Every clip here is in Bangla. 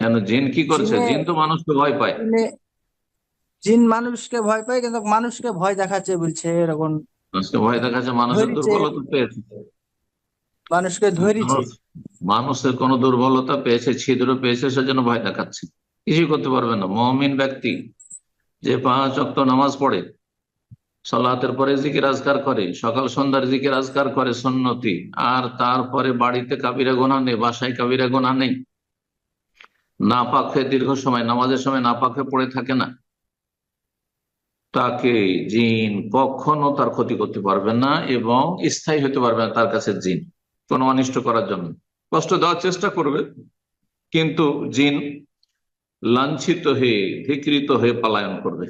কেন জিন কি করছে? জিন তো মানুষকে ভয় পায়। জিন মানুষকে ভয় পায় কিন্তু মানুষকে ভয় দেখাচ্ছে বলছে এরকম। মানুষকে ভয় দেখাচ্ছে মানুষের দুর্বলতা পেয়েছে। মানুষকে ধরেছে। মানুষের কোন দুর্বলতা পেয়েছে ছিদ্র পেয়েছে সেজন্য ভয় দেখাচ্ছে। কিছুই করতে পারবে না। মমিন ব্যক্তি যে পাঁচ অক্ত নামাজ পড়ে সালাতের পরে জিকির আজকার করে সকাল সন্ধ্যার জিকির আজকার করে সন্নতি আর তারপরে বাড়িতে কাবিরা গোনা নেই বাসায় কাবিরা গোনা নেই না হয়ে দীর্ঘ সময়, নামাজের সময় না হয়ে পড়ে থাকে না। তাকে জিন কখনো তার ক্ষতি করতে পারবে না এবং স্থায়ী হতে পারবে না তার কাছে জিন, কোনো অনিষ্ট করার জন্য। কষ্ট দেওয়ার চেষ্টা করবে, কিন্তু জিন লাঞ্ছিত হয়ে, ধিকৃত হয়ে পালায়ন করবে।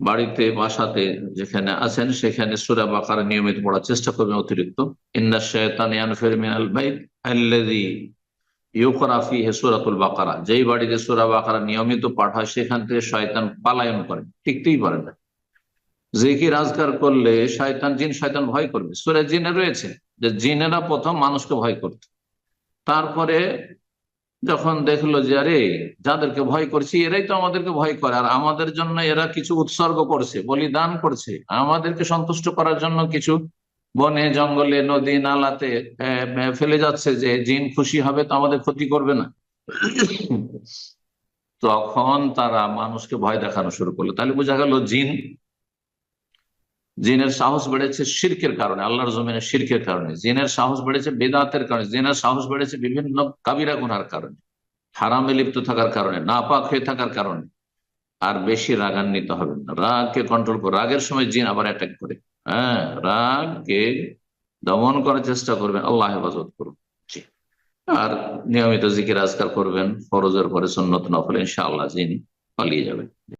বাড়িতে, বাসাতে যেখানে আছেন, সেখানে সুরা বাকার নিয়মিত পড়ার চেষ্টা করবেন অতিরিক্ত। ইন্না শয়তান ইয়ানফির মিনাল বাইত আল্লাযী ইউকরা ফিহি সূরাতুল বাকারা। যেই বাড়িতে সূরা বাকারা নিয়মিত পাঠ হয় সেখান থেকে শয়তান পালায়ন করে। টিকতেই পারে না। জিকির, আজকার করলে শয়তান, জিন শয়তান ভয় করবে। সূরা জিনে রয়েছে, যে জিনেরা প্রথম মানুষকে ভয় করত। তারপরে যখন দেখল যে, আরে, যাদেরকে ভয় করছি, এরাই তো আমাদেরকে ভয় করে। আর আমাদের জন্য এরা কিছু উৎসর্গ করছে, বলিদান করছে। আমাদেরকে সন্তুষ্ট করার জন্য কিছু বনে, জঙ্গলে, নদী, নালাতে ফেলে যাচ্ছে যে জিন খুশি হবে তো আমাদের ক্ষতি করবে না। তখন তারা মানুষকে ভয় দেখানো শুরু করল। তাহলে বোঝা গেল জিন, জিনের সাহস বেড়েছে শিরকের কারণে, আল্লাহর জমিনে শিরকের কারণে। জিনের সাহস বেড়েছে বেদাতের কারণে, জিনের সাহস বেড়েছে বিভিন্ন কাবিরা গুনার কারণে, হারামে লিপ্ত থাকার কারণে, নাপাক হয়ে থাকার কারণে। আর বেশি রাগান্বিত হবে না। রাগকে কন্ট্রোল করো। রাগের সময় জিন আবার অ্যাটাক করে। হ্যাঁ রাগকে দমন করার চেষ্টা করবেন, আল্লাহ হেফাজত করুন। আর নিয়মিত জিকির আজকাল করবেন, ফরজের পরে সন্নত নফল, ইনশাআল্লাহ জিন পালিয়ে যাবেন